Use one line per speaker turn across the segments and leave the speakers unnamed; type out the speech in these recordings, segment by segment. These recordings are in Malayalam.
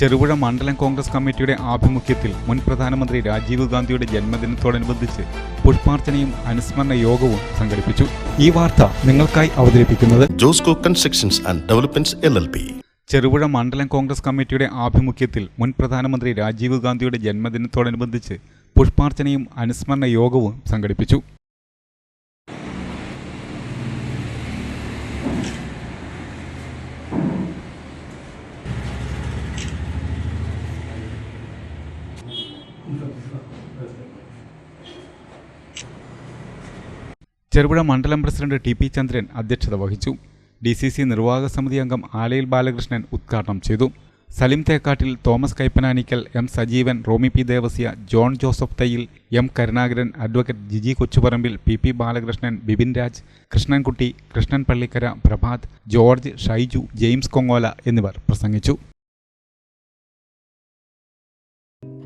ചെറുപുഴ മണ്ഡലം കോൺഗ്രസ് കമ്മിറ്റിയുടെ ആഭിമുഖ്യത്തിൽ മുൻ പ്രധാനമന്ത്രി രാജീവ് ഗാന്ധിയുടെ ജന്മദിനത്തോടനുബന്ധിച്ച് പുഷ്പാർച്ചനയും അനുസ്മരണ യോഗവും സംഘടിപ്പിച്ചു. ഈ വാർത്ത നിങ്ങൾക്കായി അവതരിപ്പിക്കുന്നത്
Josco constructions and developments L L P.
Cherupuzha മണ്ഡലം കോൺഗ്രസ് കമ്മിറ്റിയുടെ ആഭിമുഖ്യത്തിൽ മുൻ പ്രധാനമന്ത്രി രാജീവ് ഗാന്ധിയുടെ ജന്മദിനത്തോടനുബന്ധിച്ച് പുഷ്പാർച്ചനയും അനുസ്മരണ യോഗവും സംഘടിപ്പിച്ചു. ചെറുപുഴ മണ്ഡലം പ്രസിഡന്റ് ടി പി ചന്ദ്രൻ അധ്യക്ഷത വഹിച്ചു. ഡി സി സി നിർവാഹക സമിതി അംഗം ആലയിൽ ബാലകൃഷ്ണൻ ഉദ്ഘാടനം ചെയ്തു. Salim Thekkattil Thomas Kaippanaanikkal M Sajeevan Romy P Devasya John Joseph Thayyil M Karunakaran advocate Jiji Kochuparambil P P Balakrishnan Bipin Raj Krishnankutty Krishnan Pallikkara Prabhat George Shaiju James Kongola എന്നിവർ പ്രസംഗിച്ചു.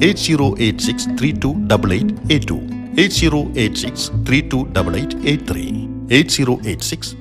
8086 328882, 8086